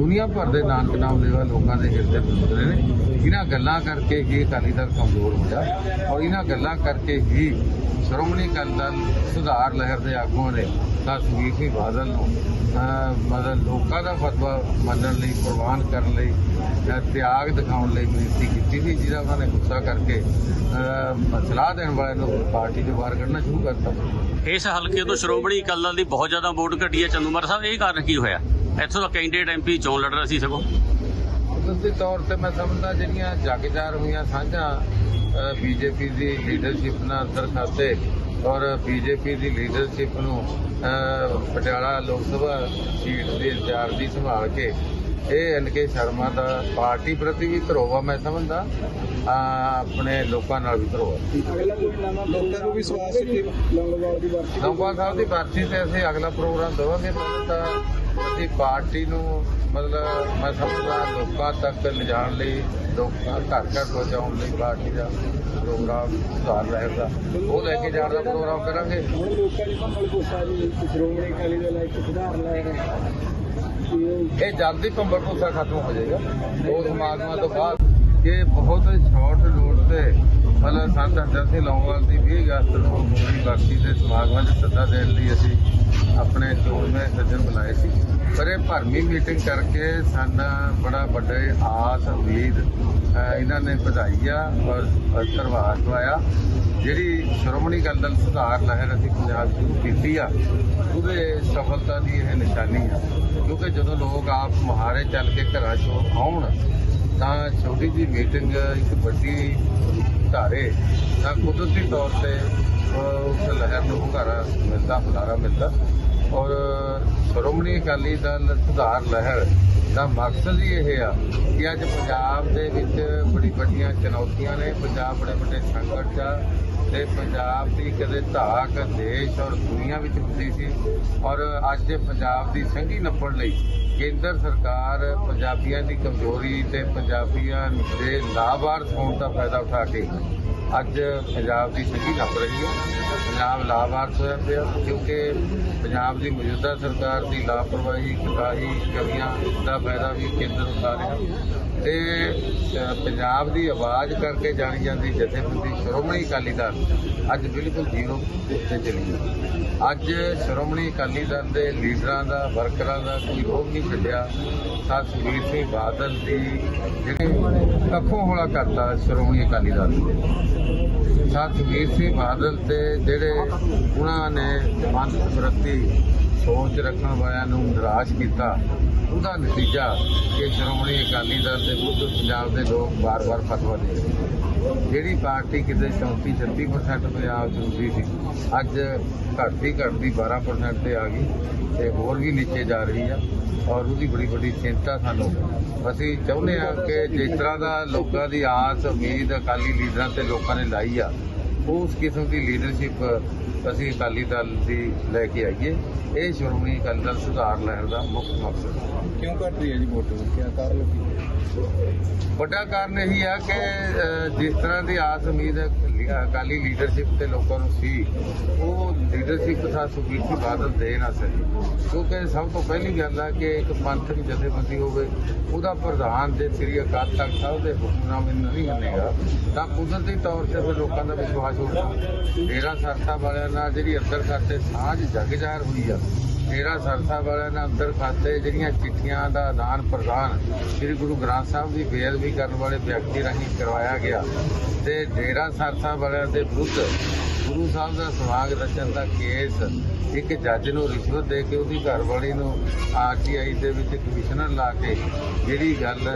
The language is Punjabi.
ਦੁਨੀਆ ਭਰ ਦੇ ਨਾਨਕ ਨਾਮ ਲੈਵਾ ਲੋਕਾਂ ਦੇ ਹਿਰਦੇ ਵਿੱਚ ਨੇ ਇਹਨਾਂ ਗੱਲਾਂ ਕਰਕੇ ਹੀ ਅਕਾਲੀ ਦਲ ਕਮਜ਼ੋਰ ਹੋਇਆ ਔਰ ਇਹਨਾਂ ਗੱਲਾਂ ਕਰਕੇ ਹੀ ਸ਼੍ਰੋਮਣੀ ਅਕਾਲੀ ਦਲ ਸੁਧਾਰ ਲਹਿਰ ਦੇ ਆਗੂਆਂ ਨੇ ਤਾਂ ਤਸਵੀਰ ਸਿੰਘ ਬਾਦਲ ਨੂੰ ਅਹ, ਮਤਲਬ ਲੋਕਾਂ ਦਾ ਫਤਵਾ ਮੰਨਣ ਲਈ ਪ੍ਰਵਾਨ ਕਰਨ ਲਈ ਤਿਆਗ ਦਿਖਾਉਣ ਲਈ ਬੇਨਤੀ ਕੀਤੀ ਸੀ ਜਿਹਦਾ ਉਹਨਾਂ ਨੇ ਗੁੱਸਾ ਕਰਕੇ ਸਲਾਹ ਦੇਣ ਵਾਲਿਆਂ ਨੂੰ ਪਾਰਟੀ ਤੋਂ ਬਾਹਰ ਕੱਢਣਾ ਸ਼ੁਰੂ ਕਰਤਾ। ਇਸ ਹਲਕੇ ਤੋਂ ਸ਼੍ਰੋਮਣੀ ਅਕਾਲੀ ਦਲ ਦੀ ਬਹੁਤ ਜ਼ਿਆਦਾ ਵੋਟ ਘਟੀ ਹੈ। ਚੰਦੂਮਾਰ ਸਾਹਿਬ ਇਹ ਕਾਰਨ ਕੀ ਹੋਇਆ? ਇੱਥੋਂ ਦਾ ਕੈਂਡੀਡੇਟ ਐਮਪੀ ਚੋਣ ਲੜ ਰਿਹਾ ਸੀ ਸਗੋਂ। ਕੁਦਰਤੀ ਤੌਰ ਤੇ ਮੈਂ ਸਮਝਦਾ ਜਿਹੜੀਆਂ ਜਗਜਾਰ ਹੋਈਆਂ ਸਾਂਝਾਂ ਬੀਜੇਪੀ ਦੀ ਲੀਡਰਸ਼ਿਪ ਨਾਲ ਅੰਦਰ ਖਾਤੇ ਔਰ ਬੀਜੇਪੀ ਦੀ ਲੀਡਰਸ਼ਿਪ ਨੂੰ ਪਟਿਆਲਾ ਲੋਕ ਸਭਾ ਸੀਟ ਦੇ ਦੀ ਸੰਭਾਲ ਕੇ ਇਹ ਐਨਕੇ ਸ਼ਰਮਾ ਦਾ ਪਾਰਟੀ ਪ੍ਰਤੀ ਵੀ ਧਰੋਵਾ ਮੈਂ ਸਮਝਦਾ ਆਪਣੇ ਲੋਕਾਂ ਨਾਲ ਵੀ ਧਰੋਵਾ। ਲੋਕਾਂ ਨੂੰ ਵਿਸ਼ਵਾਸ ਹੈ ਕਿ ਲੰਗੋਵਾਲ ਦੀ ਵਰਤੀ ਲੰਬਾ ਸਾਹਿਬ ਦੀ ਬਰਸੀ ਤੇ ਅਸੀਂ ਅਗਲਾ ਪ੍ਰੋਗਰਾਮ ਦੇਵਾਂਗੇ ਪਹਿਲਾਂ ਤਾਂ ਅਸੀਂ ਪਾਰਟੀ ਨੂੰ ਮਤਲਬ ਮੈਂ ਸਮਝਦਾ ਲੋਕਾਂ ਤੱਕ ਲਿਜਾਣ ਲਈ ਲੋਕਾਂ ਘਰ ਘਰ ਪਹੁੰਚਾਉਣ ਲਈ ਪਾਰਟੀ ਦਾ ਪ੍ਰੋਗਰਾਮ ਸੁਧਾਰ ਰਹੇਗਾ ਉਹ ਲੈ ਕੇ ਜਾਣ ਦਾ ਪ੍ਰੋਗਰਾਮ ਕਰਾਂਗੇ। ਹੁਣ ਲੋਕਾਂ ਦੀ ਭੰਗਲ ਕੋਸਾ ਜੀ ਸ਼੍ਰੋਮਣੀ ਅਕਾਲੀ ਦਲ ਇੱਕ ਸੁਧਾਰ ਲੈ ਰਿਹਾ ਇਹ ਜਲਦੀ ਭੰਬਲ ਭੁੱਸਾ ਖਤਮ ਹੋ ਜਾਏਗਾ। ਦੋ ਸਮਾਗਮਾਂ ਤੋਂ ਬਾਅਦ ਇਹ ਬਹੁਤ ਸ਼ਾਰਟ ਨੋਟ ਤੇ ਮਤਲਬ ਸੰਤ ਹਰਜਨ ਸਿੰਘ ਲੌਂਗਵਾਲ ਦੀ 20 ਅਗਸਤ ਨੂੰ ਹੋਣੀ ਬਾਕੀ ਦੇ ਸਮਾਗਮਾਂ 'ਚ ਸੱਦਾ ਦੇਣ ਲਈ ਅਸੀਂ ਆਪਣੇ ਚੋਣਵੇਂ ਸੱਜਣ ਬੁਲਾਏ ਸੀ। ਪਰ ਇਹ ਭਰਮੀ ਮੀਟਿੰਗ ਕਰਕੇ ਸਾਡਾ ਬੜਾ ਵੱਡੇ ਆਸ, ਉਮੀਦ ਇਹਨਾਂ ਨੇ ਵਧਾਈ ਆ ਔਰ ਔਰ ਧੰਨਵਾਦ ਦਵਾਇਆ ਜਿਹੜੀ ਸ਼੍ਰੋਮਣੀ ਅਕਾਲੀ ਦਲ ਸੁਧਾਰ ਲਹਿਰ ਅਸੀਂ ਪੰਜਾਬ ਸ਼ੁਰੂ ਕੀਤੀ ਆ, ਉਹਦੇ ਸਫਲਤਾ ਦੀ ਇਹ ਨਿਸ਼ਾਨੀ ਆ। ਕਿਉਂਕਿ ਜਦੋਂ ਲੋਕ ਆਪ ਮੁਹਾਰੇ ਚੱਲ ਕੇ ਘਰਾਂ 'ਚੋਂ ਆਉਣ, ਤਾਂ ਛੋਟੀ ਜਿਹੀ ਮੀਟਿੰਗ ਇੱਕ ਵੱਡੀ ਧਾਰੇ, ਤਾਂ ਕੁਦਰਤੀ ਤੌਰ ਤੇ ਉਸ ਲਹਿਰ ਨੂੰ ਹੁੰਗਾਰਾ ਮਿਲਦਾ, ਹੁਲਾਰਾ ਮਿਲਦਾ। ਔਰ ਸ਼੍ਰੋਮਣੀ ਅਕਾਲੀ ਦਲ ਸੁਧਾਰ ਲਹਿਰ ਦਾ ਮਕਸਦ ਹੀ ਇਹ ਆ ਕਿ ਅੱਜ ਪੰਜਾਬ ਦੇ ਵਿੱਚ ਬੜੀ ਵੱਡੀਆਂ ਚੁਣੌਤੀਆਂ ਨੇ। ਪੰਜਾਬ ਬੜੇ ਵੱਡੇ ਸੰਕਟ 'ਚ ਆ ਤੇ ਪੰਜਾਬ ਦੀ ਕਦੇ ਧਾਕ ਦੇਸ਼ ਔਰ ਦੁਨੀਆ ਵਿੱਚ ਹੁੰਦੀ ਸੀ। ਔਰ ਅੱਜ ਪੰਜਾਬ ਦੀ ਸੰਘੀ ਨੱਪਣ ਲਈ ਕੇਂਦਰ ਸਰਕਾਰ ਪੰਜਾਬੀਆਂ ਦੀ ਕਮਜ਼ੋਰੀ ਤੇ ਪੰਜਾਬੀਆਂ ਦੇ ਲਾਭਾਰਥ ਹੋਣ ਦਾ ਫਾਇਦਾ ਉਠਾ ਕੇ ਅੱਜ ਪੰਜਾਬ ਦੀ ਸਥਿਤੀ ਲੱਭ ਰਹੀ ਹੈ। ਪੰਜਾਬ ਲਾਭਾਰਥ ਹੋਇਆ ਪਿਆ ਕਿਉਂਕਿ ਪੰਜਾਬ ਦੀ ਮੌਜੂਦਾ ਸਰਕਾਰ ਦੀ ਲਾਪਰਵਾਹੀ ਕਤਾਹੀ ਕਮੀਆਂ ਦਾ ਫਾਇਦਾ ਵੀ ਕੇਂਦਰ ਉਠਾ ਰਿਹਾ। ਤੇ ਪੰਜਾਬ ਦੀ ਆਵਾਜ਼ ਕਰਕੇ ਜਾਣੀ ਜਾਂਦੀ ਜਥੇਬੰਦੀ ਸ਼੍ਰੋਮਣੀ ਅਕਾਲੀ ਦਲ ਅੱਜ ਬਿਲਕੁਲ ਜ਼ੀਰੋ ਉੱਤੇ ਚਲੀ ਗਈ। ਅੱਜ ਸ਼੍ਰੋਮਣੀ ਅਕਾਲੀ ਦਲ ਦੇ ਲੀਡਰਾਂ ਦਾ, ਵਰਕਰਾਂ ਦਾ ਕੋਈ ਰੋਗ ਨਹੀਂ ਛੱਡਿਆ। ਤਾਂ ਸੁਖਬੀਰ ਸਿੰਘ ਬਾਦਲ ਦੀ ਜਿਹੜੀ ਅੱਖੋਂ ਹੋਲਾ ਕਰਤਾ ਸ਼੍ਰੋਮਣੀ ਅਕਾਲੀ ਦਲ ਨੇ। ਤਾਂ ਸੁਖਬੀਰ ਸਿੰਘ ਬਾਦਲ ਤੇ ਜਿਹੜੇ ਉਹਨਾਂ ਨੇ ਮਨ ਪ੍ਰਤੀ ਸੋਚ ਰੱਖਣ ਵਾਲਿਆਂ ਨੂੰ ਨਿਰਾਸ਼ ਕੀਤਾ। ਉਹਦਾ ਨਤੀਜਾ ਕਿ ਸ਼੍ਰੋਮਣੀ ਅਕਾਲੀ ਦਲ ਦੇ ਵਿਰੁੱਧ ਪੰਜਾਬ ਦੇ ਲੋਕ ਵਾਰ-ਵਾਰ ਫਤਵਾ ਦੇ ਰਹੇ ਜਿਹੜੀ ਪਾਰਟੀ ਕਿਤੇ 34 36% ਪੰਜਾਬ 'ਚ ਹੁੰਦੀ ਸੀ, ਅੱਜ ਘਟਦੀ ਘਟਦੀ 12% ਤੇ ਆ ਗਈ ਤੇ ਹੋਰ ਵੀ ਨੀਚੇ ਜਾ ਰਹੀ ਆ ਔਰ ਉਹਦੀ ਬੜੀ ਵੱਡੀ ਚਿੰਤਾ ਸਾਨੂੰ ਅਸੀਂ ਚਾਹੁੰਦੇ ਹਾਂ ਕਿ ਜਿਸ ਤਰ੍ਹਾਂ ਦਾ ਲੋਕਾਂ ਦੀ ਆਸ, ਉਮੀਦ ਅਕਾਲੀ ਲੀਡਰਾਂ ਤੇ ਲੋਕਾਂ ਨੇ ਲਾਈ ਆ ਉਸ ਕਿਸਮ ਦੀ ਲੀਡਰਸ਼ਿਪ ਅਸੀਂ ਅਕਾਲੀ ਦਲ ਦੀ ਲੈ ਕੇ ਆਈਏ। ਇਹ ਸ਼੍ਰੋਮਣੀ ਅਕਾਲੀ ਦਲ ਸੁਧਾਰ ਲੈਣ ਦਾ ਮੁੱਖ ਮਕਸਦ ਹੈ। ਕਿਉਂ ਘਟ ਰਹੀ ਹੈ ਜੀ ਵੋਟ? ਕੀ ਕਾਰਨ ਕੀ ਵੱਡਾ ਕਾਰਨ ਇਹ ਆ ਕਿ ਜਿਸ ਤਰ੍ਹਾਂ ਦੀ ਆਸ ਉਮੀਦ ਲੀ- ਅਕਾਲੀ ਲੀਡਰਸ਼ਿਪ ਤੇ ਲੋਕਾਂ ਨੂੰ ਸੀ, ਉਹ ਲੀਡਰਸ਼ਿਪ ਤਾਂ ਸੁਖਬੀਰ ਸਿੰਘ ਬਾਦਲ ਦੇ ਨਾ ਸਕੇ। ਕਿਉਂਕਿ ਸਭ ਤੋਂ ਪਹਿਲੀ ਗੱਲ ਆ ਕਿ ਇੱਕ ਪੰਥਕ ਜਥੇਬੰਦੀ ਹੋਵੇ, ਉਹਦਾ ਪ੍ਰਧਾਨ ਜੇ ਸ੍ਰੀ ਅਕਾਲ ਤਖਤ ਸਾਹਿਬ ਦੇ ਹੁਕਮਨਾਮੇ ਨੂੰ ਨਹੀਂ ਮੰਨੇਗਾ, ਤਾਂ ਕੁਦਰਤੀ ਤੌਰ ਤੇ ਫਿਰ ਲੋਕਾਂ ਦਾ ਵਿਸ਼ਵਾਸ ਉੱਠਦਾ ਡੇਰਾ ਸਰਸਾ ਵਾਲਿਆਂ ਨਾਲ ਜਿਹੜੀ ਅੰਦਰ ਖਾਤੇ ਸਾਂਝ ਜਗ ਜ਼ਾਹਰ ਹੋਈ ਆ ਡੇਰਾ ਸਰਸਾ ਵਾਲਿਆਂ ਨਾਲ ਅੰਦਰ ਖਾਤੇ ਜਿਹੜੀਆਂ ਚਿੱਠੀਆਂ ਦਾ ਆਦਾਨ ਪ੍ਰਦਾਨ ਸ੍ਰੀ ਗੁਰੂ ਗ੍ਰੰਥ ਸਾਹਿਬ ਦੀ ਬੇਅਦਬੀ ਕਰਨ ਵਾਲੇ ਵਿਅਕਤੀ ਰਾਹੀਂ ਕਰਵਾਇਆ ਗਿਆ ਤੇ ਡੇਰਾ ਸਰਸਾ ਵਾਲਿਆਂ ਦੇ ਵਿਰੁੱਧ ਗੁਰੂ ਸਾਹਿਬ ਦਾ ਸਵਾਗ ਰਚਨ ਦਾ ਕੇਸ ਇੱਕ ਜੱਜ ਨੂੰ ਰਿਸ਼ਵਤ ਦੇ ਕੇ ਉਹਦੀ ਘਰਵਾਲੀ ਨੂੰ ਆਰਟੀਆਈ ਦੇ ਵਿੱਚ ਕਮਿਸ਼ਨਰ ਲਾ ਕੇ ਜਿਹੜੀ ਗੱਲ